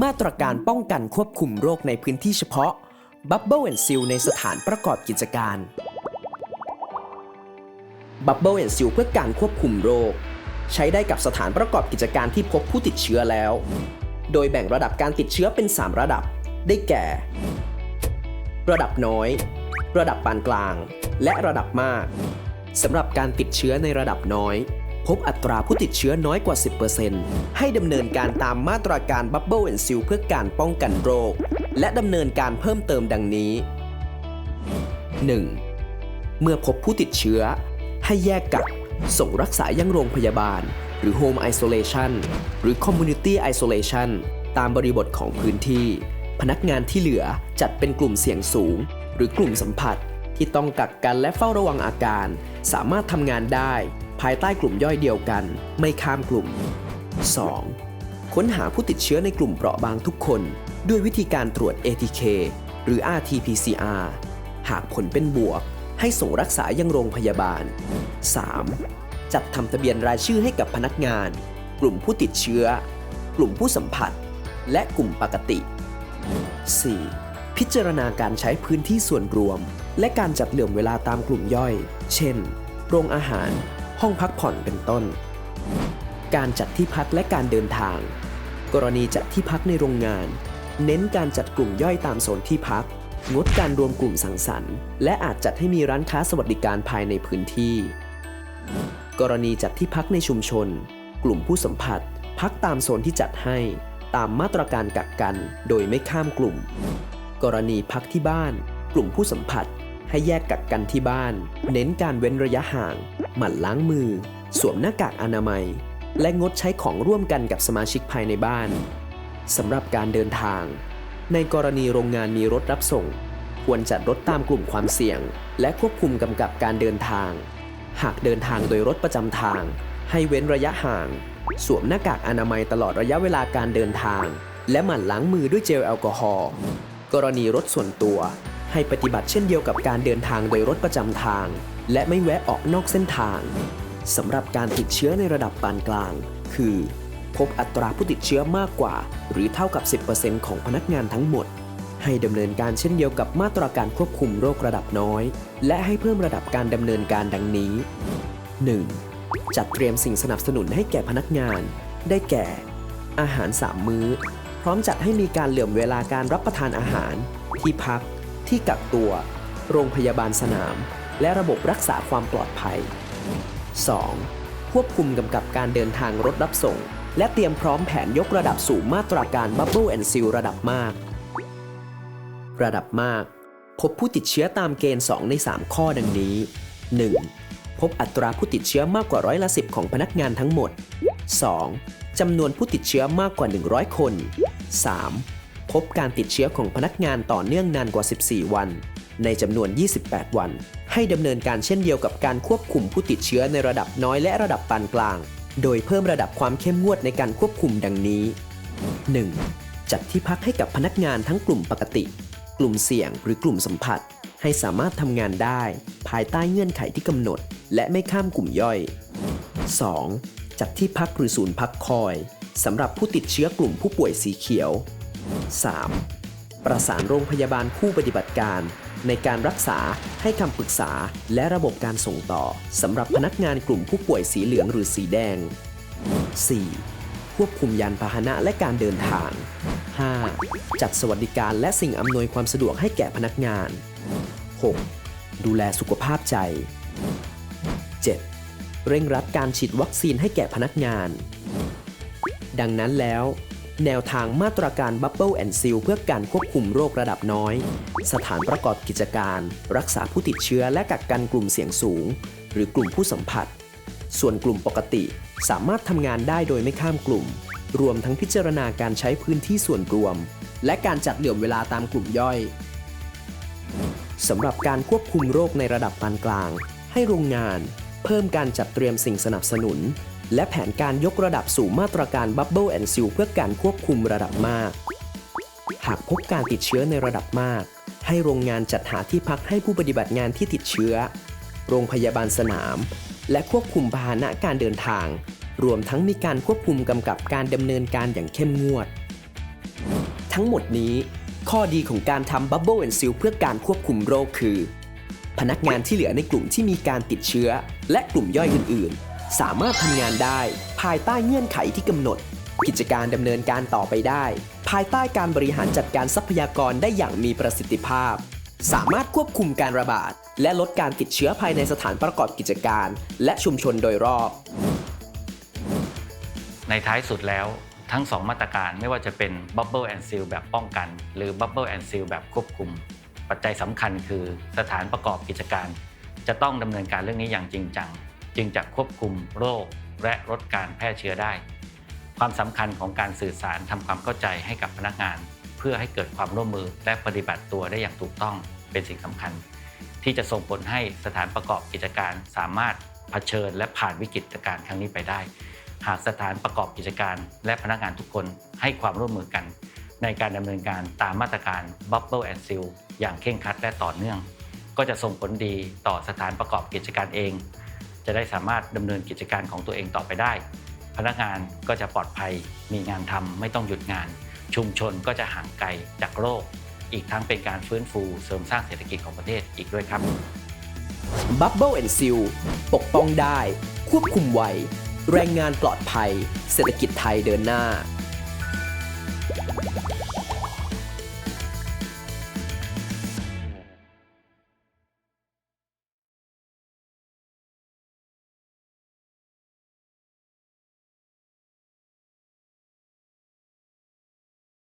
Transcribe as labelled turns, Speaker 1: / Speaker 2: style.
Speaker 1: มาตรการป้องกันควบคุมโรคในพื้นที่เฉพาะ Bubble and Seal ในสถานประกอบกิจการ Bubble and Seal เพื่อการควบคุมโรค ใช้ได้กับสถานประกอบกิจการที่พบผู้ติดเชื้อแล้ว โดยแบ่งระดับการติดเชื้อเป็น 3 ระดับ ได้แก่ ระดับน้อย ระดับปานกลาง และระดับมากสำหรับการติดเชื้อในระดับน้อย พบอัตราผู้ติดเชื้อน้อยกว่า 10%ให้ดำเนินการตามมาตรการ Bubble and Seal เพื่อการป้องกันโรค และดำเนินการเพิ่มเติมดังนี้ 1. เมื่อพบผู้ติดเชื้อ ให้แยกกักส่งรักษายังโรงพยาบาล หรือ Home Isolation หรือ Community Isolation ตามบริบทของพื้นที่ พนักงานที่เหลือจัดเป็นกลุ่มเสี่ยงสูง หรือกลุ่มสัมผัสที่ต้องกักกันและเฝ้าระวังอาการ สามารถทำงานได้ ภายใต้กลุ่มย่อยเดียวกัน ไม่ข้ามกลุ่ม 2. ค้นหาผู้ติดเชื้อในกลุ่มเปราะบางทุกคน ด้วยวิธีการตรวจ ATK หรือ RT-PCR หากผลเป็นบวก ให้ส่งรักษายังโรงพยาบาล 3. จัดทำทะเบียนรายชื่อให้กับพนักงาน กลุ่มผู้ติดเชื้อ กลุ่มผู้สัมผัส และกลุ่มปกติ 4. พิจารณาการใช้พื้นที่ส่วนรวม และการจัดเหลื่อมเวลาตามกลุ่มย่อย เช่น โรงอาหาร ห้องพักผ่อนเป็นต้น การจัดที่พักและการเดินทาง กรณีจัดที่พักในโรงงาน เน้นการจัดกลุ่มย่อยตามโซนที่พัก งดการรวมกลุ่มสังสรรค์ และอาจจัดให้มีร้านค้าสวัสดิการภายในพื้นที่ กรณีจัดที่พักในชุมชน กลุ่มผู้สัมผัส พักตามโซนที่จัดให้ตามมาตรการกักกันโดยไม่ข้ามกลุ่ม กรณีพักที่บ้าน กลุ่มผู้สัมผัส ให้แยกกักกันที่บ้าน เน้นการเว้นระยะห่าง หมั่นล้างมือ สวมหน้ากากอนามัย และงดใช้ของร่วมกันกับสมาชิกภายในบ้านสำหรับการเดินทาง ในกรณีโรงงานมีรถรับส่ง ควรจัดรถตามกลุ่มความเสี่ยง และควบคุมกำกับการเดินทาง หากเดินทางโดยรถประจำทาง ให้เว้นระยะห่าง สวมหน้ากากอนามัยตลอดระยะเวลาการเดินทาง และหมั่นล้างมือด้วยเจลแอลกอฮอล์กรณีรถส่วนตัว ให้ปฏิบัติเช่นเดียวกับการเดินทางโดยรถประจำทาง และไม่แวะออกนอกเส้นทางสำหรับการติดเชื้อในระดับปานกลาง คือ พบอัตราผู้ติดเชื้อมากกว่า หรือเท่ากับ 10%ของพนักงานทั้งหมด ให้ดำเนินการเช่นเดียวกับมาตรการควบคุมโรคระดับน้อย และให้เพิ่มระดับการดำเนินการดังนี้ 1. จัดเตรียมสิ่งสนับสนุนให้แก่พนักงาน ได้แก่ อาหาร 3 มื้อ พร้อมจัดให้มีการเหลื่อมเวลาการรับประทานอาหาร ที่พัก ที่กักตัว โรงพยาบาลสนาม และระบบรักษาความปลอดภัย 2. ควบคุมกำกับการเดินทางรถรับส่ง และเตรียมพร้อมแผนยกระดับสู่มาตรการ Bubble and Seal ระดับมาก ระดับมาก พบผู้ติดเชื้อตามเกณฑ์ 2 ใน 3 ข้อดังนี้ 1. พบอัตราผู้ติดเชื้อมากกว่าร้อยละ10ของพนักงานทั้งหมด 2. จำนวนผู้ติดเชื้อมากกว่า 100 คน 3. พบการติดเชื้อของพนักงานต่อเนื่องนานกว่า 14 วัน ในจำนวน 28 วัน ให้ดำเนินการเช่นเดียวกับการควบคุมผู้ติดเชื้อในระดับน้อยและระดับปานกลาง โดยเพิ่มระดับความเข้มงวดในการควบคุมดังนี้ 1. จัดที่พักให้กับพนักงานทั้งกลุ่มปกติ กลุ่มเสี่ยงหรือกลุ่มสัมผัส ให้สามารถทำงานได้ ภายใต้เงื่อนไขที่กำหนด และไม่ข้ามกลุ่มย่อย 2. จัดที่พักหรือศูนย์พักคอยสำหรับผู้ติดเชื้อกลุ่มผู้ป่วยสีเขียว 3. ประสานโรงพยาบาลผู้ปฏิบัติการ ในการรักษาให้คำปรึกษาและระบบการส่งต่อสำหรับพนักงานกลุ่มผู้ป่วยสีเหลืองหรือสีแดง 4. ควบคุมยานพาหนะและการเดินทาง 5. จัดสวัสดิการและสิ่งอำนวยความสะดวกให้แก่พนักงาน 6. ดูแลสุขภาพใจ 7. เร่งรัดการฉีดวัคซีนให้แก่พนักงาน ดังนั้นแล้ว แนวทางมาตรการ Bubble and Seal เพื่อการควบคุมโรคระดับน้อย สถานประกอบกิจการ รักษาผู้ติดเชื้อและกักกันกลุ่มเสี่ยงสูง หรือกลุ่มผู้สัมผัส ส่วนกลุ่มปกติสามารถทำงานได้โดยไม่ข้ามกลุ่ม รวมทั้งพิจารณาการใช้พื้นที่ส่วนรวม และการจัดเหลื่อมเวลาตามกลุ่มย่อยสำหรับการควบคุมโรคในระดับปานกลาง ให้โรงงาน เพิ่มการจัดเตรียมสิ่งสนับสนุน และแผนการยกระดับสู่มาตรการ Bubble and Seal เพื่อการควบคุมระดับมาก หากพบการติดเชื้อในระดับมาก ให้โรงงานจัดหาที่พักให้ผู้ปฏิบัติงานที่ติดเชื้อ โรงพยาบาลสนาม และควบคุมพาหนะการเดินทาง รวมทั้งมีการควบคุมกำกับการดำเนินการอย่างเข้มงวด ทั้งหมดนี้ ข้อดีของการทำ Bubble and Seal เพื่อการควบคุมโรคคือ พนักงานที่เหลือในกลุ่มที่มีการติดเชื้อ และกลุ่มย่อยอื่นๆ สามารถทำงานได้ ภายใต้เงื่อนไขที่กำหนด กิจการดำเนินการต่อไปได้ ภายใต้การบริหารจัดการทรัพยากรได้อย่างมีประสิทธิภาพ สามารถควบคุมการระบาด และลดการติดเชื้อภายในสถานประกอบกิจการ และชุมชนโดยรอบ
Speaker 2: ในท้ายสุดแล้วทั้ง 2 มาตรการไม่ว่าจะเป็น Bubble and Seal แบบป้องกัน หรือ Bubble and Seal แบบควบคุม ปัจจัยสำคัญคือสถานประกอบกิจการ จะต้องดำเนินการเรื่องนี้อย่างจริงจัง จึงจะควบคุมโรคและลดการแพร่เชื้อได้ ความสำคัญของการสื่อสารทำความเข้าใจให้กับพนักงาน เพื่อให้เกิดความร่วมมือและปฏิบัติตัวได้อย่างถูกต้องเป็นสิ่งสำคัญ ที่จะส่งผลให้สถานประกอบกิจการสามารถเผชิญและผ่านวิกฤตการณ์ครั้งนี้ไปได้ หากสถานประกอบกิจการ และพนักงานทุกคนให้ความร่วมมือกัน ในการดำเนินการตามมาตรการ Bubble and Seal อย่างเคร่งครัดและต่อเนื่อง ก็จะส่งผลดีต่อสถานประกอบกิจการเอง จะได้สามารถดำเนินกิจการของตัวเองต่อไปได้ พนักงานก็จะปลอดภัยมีงานทำไม่ต้องหยุดงาน ชุมชนก็จะห่างไกลจากโรค อีกทั้งเป็นการฟื้นฟูเสริมสร้างเศรษฐกิจของประเทศอีกด้วยครับ
Speaker 1: Bubble and Seal ปกป้องได้ ควบคุมไวแรงงานปลอดภัย เศรษฐกิจไทยเดินหน้า